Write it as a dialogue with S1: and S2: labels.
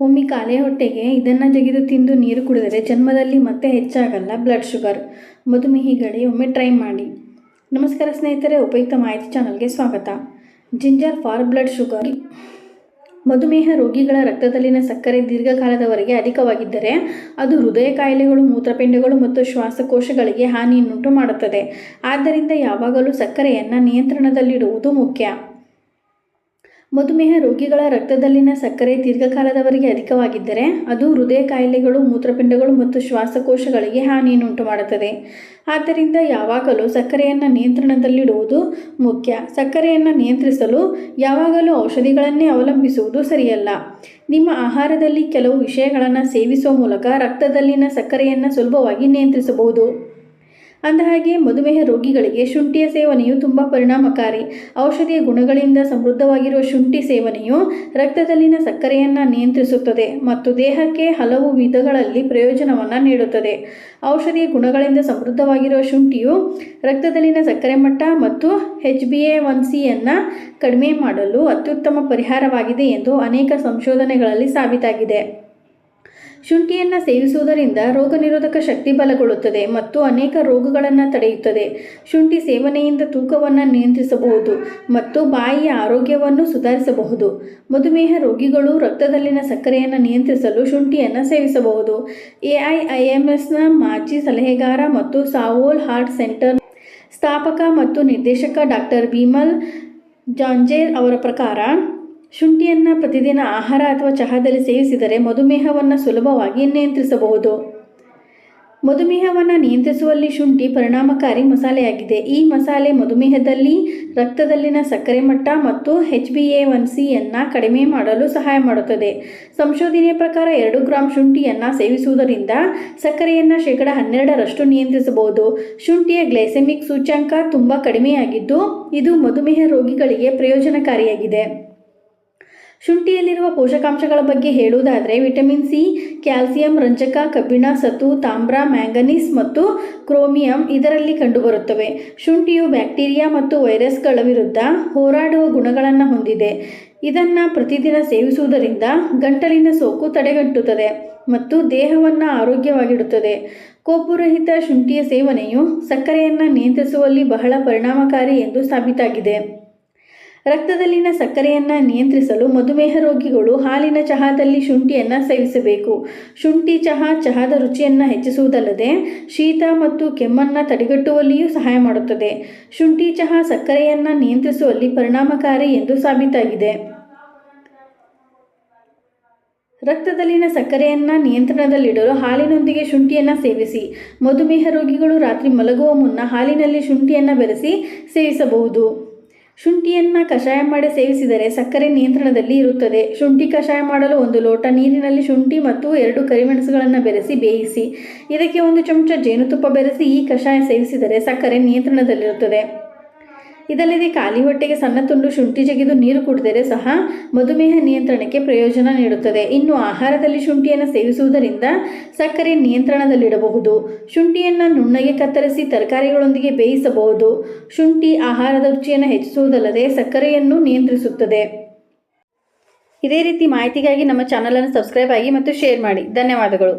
S1: ಒಮ್ಮೆ ಕಾಲೆ ಹೊಟ್ಟೆಗೆ ಇದನ್ನು ಜಗಿದು ತಿಂದು ನೀರು ಕುಡಿದರೆ ಜನ್ಮದಲ್ಲಿ ಮತ್ತೆ ಹೆಚ್ಚಾಗಲ್ಲ ಬ್ಲಡ್ ಶುಗರ್ ಮಧುಮೇಹಿಗಳೇ ಒಮ್ಮೆ ಟ್ರೈ ಮಾಡಿ. ನಮಸ್ಕಾರ ಸ್ನೇಹಿತರೆ, ಉಪಯುಕ್ತ ಮಾಹಿತಿ ಚಾನಲ್ಗೆ ಸ್ವಾಗತ. ಜಿಂಜರ್ ಫಾರ್ ಬ್ಲಡ್ ಶುಗರ್ ಮಧುಮೇಹ ರೋಗಿಗಳ ರಕ್ತದಲ್ಲಿನ ಸಕ್ಕರೆ ದೀರ್ಘಕಾಲದವರೆಗೆ ಅಧಿಕವಾಗಿದ್ದರೆ ಅದು ಹೃದಯ ಕಾಯಿಲೆಗಳು, ಮೂತ್ರಪಿಂಡಗಳು ಮತ್ತು ಶ್ವಾಸಕೋಶಗಳಿಗೆ ಹಾನಿಯನ್ನುಂಟು ಮಾಡುತ್ತದೆ. ಆದ್ದರಿಂದ ಯಾವಾಗಲೂ ಸಕ್ಕರೆಯನ್ನು ನಿಯಂತ್ರಣದಲ್ಲಿಡುವುದು ಮುಖ್ಯ. ಮಧುಮೇಹ ರೋಗಿಗಳ ರಕ್ತದಲ್ಲಿನ ಸಕ್ಕರೆ ದೀರ್ಘಕಾಲದವರೆಗೆ ಅಧಿಕವಾಗಿದ್ದರೆ ಅದು ಹೃದಯ ಕಾಯಿಲೆಗಳು, ಮೂತ್ರಪಿಂಡಗಳು ಮತ್ತು ಶ್ವಾಸಕೋಶಗಳಿಗೆ ಹಾನಿಯನ್ನುಂಟು ಮಾಡುತ್ತದೆ. ಆದ್ದರಿಂದ ಯಾವಾಗಲೂ ಸಕ್ಕರೆಯನ್ನು ನಿಯಂತ್ರಣದಲ್ಲಿಡುವುದು ಮುಖ್ಯ. ಸಕ್ಕರೆಯನ್ನು ನಿಯಂತ್ರಿಸಲು ಯಾವಾಗಲೂ ಔಷಧಿಗಳನ್ನೇ ಅವಲಂಬಿಸುವುದು ಸರಿಯಲ್ಲ. ನಿಮ್ಮ ಆಹಾರದಲ್ಲಿ ಕೆಲವು ವಿಷಯಗಳನ್ನು ಸೇವಿಸುವ ಮೂಲಕ ರಕ್ತದಲ್ಲಿನ ಸಕ್ಕರೆಯನ್ನು ಸುಲಭವಾಗಿ ನಿಯಂತ್ರಿಸಬಹುದು. ಅಂದಹಾಗೆ ಮಧುಮೇಹ ರೋಗಿಗಳಿಗೆ ಶುಂಠಿಯ ಸೇವನೆಯು ತುಂಬ ಪರಿಣಾಮಕಾರಿ. ಔಷಧಿಯ ಗುಣಗಳಿಂದ ಸಮೃದ್ಧವಾಗಿರುವ ಶುಂಠಿ ಸೇವನೆಯು ರಕ್ತದಲ್ಲಿನ ಸಕ್ಕರೆಯನ್ನು ನಿಯಂತ್ರಿಸುತ್ತದೆ ಮತ್ತು ದೇಹಕ್ಕೆ ಹಲವು ವಿಧಗಳಲ್ಲಿ ಪ್ರಯೋಜನವನ್ನು ನೀಡುತ್ತದೆ. ಔಷಧಿಯ ಗುಣಗಳಿಂದ ಸಮೃದ್ಧವಾಗಿರುವ ಶುಂಠಿಯು ರಕ್ತದಲ್ಲಿನ ಸಕ್ಕರೆ ಮಟ್ಟ ಮತ್ತು ಎಚ್ ಬಿ ಎ ಒನ್ ಸಿಯನ್ನು ಕಡಿಮೆ ಮಾಡಲು ಅತ್ಯುತ್ತಮ ಪರಿಹಾರವಾಗಿದೆ ಎಂದು ಅನೇಕ ಸಂಶೋಧನೆಗಳಲ್ಲಿ ಸಾಬೀತಾಗಿದೆ. ಶುಂಠಿಯನ್ನು ಸೇವಿಸುವುದರಿಂದ ರೋಗನಿರೋಧಕ ಶಕ್ತಿ ಬಲಗೊಳ್ಳುತ್ತದೆ ಮತ್ತು ಅನೇಕ ರೋಗಗಳನ್ನು ತಡೆಯುತ್ತದೆ. ಶುಂಠಿ ಸೇವನೆಯಿಂದ ತೂಕವನ್ನು ನಿಯಂತ್ರಿಸಬಹುದು ಮತ್ತು ಬಾಯಿಯ ಆರೋಗ್ಯವನ್ನು ಸುಧಾರಿಸಬಹುದು. ಮಧುಮೇಹ ರೋಗಿಗಳು ರಕ್ತದಲ್ಲಿನ ಸಕ್ಕರೆಯನ್ನು ನಿಯಂತ್ರಿಸಲು ಶುಂಠಿಯನ್ನು ಸೇವಿಸಬಹುದು. ಎ ಐ ಐ ಮಾಜಿ ಸಲಹೆಗಾರ ಮತ್ತು ಸಾವೋಲ್ ಹಾರ್ಟ್ ಸೆಂಟರ್ ಸ್ಥಾಪಕ ಮತ್ತು ನಿರ್ದೇಶಕ ಡಾಕ್ಟರ್ ಭೀಮಲ್ ಜಾಂಜೇರ್ ಅವರ ಪ್ರಕಾರ ಶುಂಠಿಯನ್ನು ಪ್ರತಿದಿನ ಆಹಾರ ಅಥವಾ ಚಹಾದಲ್ಲಿ ಸೇವಿಸಿದರೆ ಮಧುಮೇಹವನ್ನು ಸುಲಭವಾಗಿ ನಿಯಂತ್ರಿಸಬಹುದು. ಮಧುಮೇಹವನ್ನು ನಿಯಂತ್ರಿಸುವಲ್ಲಿ ಶುಂಠಿ ಪರಿಣಾಮಕಾರಿ ಮಸಾಲೆಯಾಗಿದೆ. ಈ ಮಸಾಲೆ ಮಧುಮೇಹದಲ್ಲಿ, ರಕ್ತದಲ್ಲಿನ ಸಕ್ಕರೆ ಮಟ್ಟ ಮತ್ತು ಎಚ್ ಬಿ ಎ ಒನ್ ಸಿಯನ್ನು ಕಡಿಮೆ ಮಾಡಲು ಸಹಾಯ ಮಾಡುತ್ತದೆ. ಸಂಶೋಧನೆಯ ಪ್ರಕಾರ ಎರಡು ಗ್ರಾಂ ಶುಂಠಿಯನ್ನು ಸೇವಿಸುವುದರಿಂದ ಸಕ್ಕರೆಯನ್ನು ಶೇಕಡ ಹನ್ನೆರಡರಷ್ಟು ನಿಯಂತ್ರಿಸಬಹುದು. ಶುಂಠಿಯ ಗ್ಲೈಸೆಮಿಕ್ ಸೂಚ್ಯಾಂಕ ತುಂಬ ಕಡಿಮೆಯಾಗಿದ್ದು, ಇದು ಮಧುಮೇಹ ರೋಗಿಗಳಿಗೆ ಪ್ರಯೋಜನಕಾರಿಯಾಗಿದೆ. ಶುಂಠಿಯಲ್ಲಿರುವ ಪೋಷಕಾಂಶಗಳ ಬಗ್ಗೆ ಹೇಳುವುದಾದರೆ ವಿಟಮಿನ್ ಸಿ, ಕ್ಯಾಲ್ಸಿಯಂ, ರಂಜಕ, ಕಬ್ಬಿಣ ಸತು ತಾಮ್ರ, ಮ್ಯಾಂಗನೀಸ್ ಮತ್ತು ಕ್ರೋಮಿಯಂ ಇದರಲ್ಲಿ ಕಂಡುಬರುತ್ತವೆ. ಶುಂಠಿಯು ಬ್ಯಾಕ್ಟೀರಿಯಾ ಮತ್ತು ವೈರಸ್ಗಳ ವಿರುದ್ಧ ಹೋರಾಡುವ ಗುಣಗಳನ್ನು ಹೊಂದಿದೆ. ಇದನ್ನು ಪ್ರತಿದಿನ ಸೇವಿಸುವುದರಿಂದ ಗಂಟಲಿನ ಸೋಕು ತಡೆಗಟ್ಟುತ್ತದೆ ಮತ್ತು ದೇಹವನ್ನು ಆರೋಗ್ಯವಾಗಿಡುತ್ತದೆ. ಕೊಬ್ಬುರಹಿತ ಶುಂಠಿಯ ಸೇವನೆಯು ಸಕ್ಕರೆಯನ್ನು ನಿಯಂತ್ರಿಸುವಲ್ಲಿ ಬಹಳ ಪರಿಣಾಮಕಾರಿ ಎಂದು ಸಾಬೀತಾಗಿದೆ. ರಕ್ತದಲ್ಲಿನ ಸಕ್ಕರೆಯನ್ನು ನಿಯಂತ್ರಿಸಲು ಮಧುಮೇಹ ರೋಗಿಗಳು ಹಾಲಿನ ಚಹಾದಲ್ಲಿ ಶುಂಠಿಯನ್ನು ಸೇವಿಸಬೇಕು. ಶುಂಠಿ ಚಹಾ ಚಹಾದ ರುಚಿಯನ್ನು ಹೆಚ್ಚಿಸುವುದಲ್ಲದೆ ಶೀತ ಮತ್ತು ಕೆಮ್ಮನ್ನು ತಡೆಗಟ್ಟುವಲ್ಲಿಯೂ ಸಹಾಯ ಮಾಡುತ್ತದೆ. ಶುಂಠಿ ಚಹಾ ಸಕ್ಕರೆಯನ್ನು ನಿಯಂತ್ರಿಸುವಲ್ಲಿ ಪರಿಣಾಮಕಾರಿ ಎಂದು ಸಾಬೀತಾಗಿದೆ. ರಕ್ತದಲ್ಲಿನ ಸಕ್ಕರೆಯನ್ನು ನಿಯಂತ್ರಣದಲ್ಲಿಡಲು ಹಾಲಿನೊಂದಿಗೆ ಶುಂಠಿಯನ್ನು ಸೇವಿಸಿ. ಮಧುಮೇಹ ರೋಗಿಗಳು ರಾತ್ರಿ ಮಲಗುವ ಮುನ್ನ ಹಾಲಿನಲ್ಲಿ ಶುಂಠಿಯನ್ನು ಬೆರೆಸಿ ಸೇವಿಸಬಹುದು. ಶುಂಠಿಯನ್ನು ಕಷಾಯ ಮಾಡಿ ಸೇವಿಸಿದರೆ ಸಕ್ಕರೆ ನಿಯಂತ್ರಣದಲ್ಲಿ ಇರುತ್ತದೆ. ಶುಂಠಿ ಕಷಾಯ ಮಾಡಲು ಒಂದು ಲೋಟ ನೀರಿನಲ್ಲಿ ಶುಂಠಿ ಮತ್ತು ಎರಡು ಕರಿಮೆಣಸುಗಳನ್ನು ಬೆರೆಸಿ ಬೇಯಿಸಿ, ಇದಕ್ಕೆ ಒಂದು ಚಮಚ ಜೇನುತುಪ್ಪ ಬೆರೆಸಿ ಈ ಕಷಾಯ ಸೇವಿಸಿದರೆ ಸಕ್ಕರೆ ನಿಯಂತ್ರಣದಲ್ಲಿರುತ್ತದೆ. ಇದಲ್ಲದೆ ಖಾಲಿ ಹೊಟ್ಟೆಗೆ ಸಣ್ಣ ತುಂಡು ಶುಂಠಿ ಜಗಿದು ನೀರು ಕುಡಿದರೆ ಸಹ ಮಧುಮೇಹ ನಿಯಂತ್ರಣಕ್ಕೆ ಪ್ರಯೋಜನ ನೀಡುತ್ತದೆ. ಇನ್ನು ಆಹಾರದಲ್ಲಿ ಶುಂಠಿಯನ್ನು ಸೇವಿಸುವುದರಿಂದ ಸಕ್ಕರೆ ನಿಯಂತ್ರಣದಲ್ಲಿಡಬಹುದು. ಶುಂಠಿಯನ್ನು ನುಣ್ಣಗೆ ಕತ್ತರಿಸಿ ತರಕಾರಿಗಳೊಂದಿಗೆ ಬೇಯಿಸಬಹುದು. ಶುಂಠಿ ಆಹಾರದ ರುಚಿಯನ್ನು ಹೆಚ್ಚಿಸುವುದಲ್ಲದೆ ಸಕ್ಕರೆಯನ್ನು ನಿಯಂತ್ರಿಸುತ್ತದೆ. ಇದೇ ರೀತಿ ಮಾಹಿತಿಗಾಗಿ ನಮ್ಮ ಚಾನಲನ್ನು ಸಬ್ಸ್ಕ್ರೈಬ್ ಆಗಿ ಮತ್ತು ಶೇರ್ ಮಾಡಿ. ಧನ್ಯವಾದಗಳು.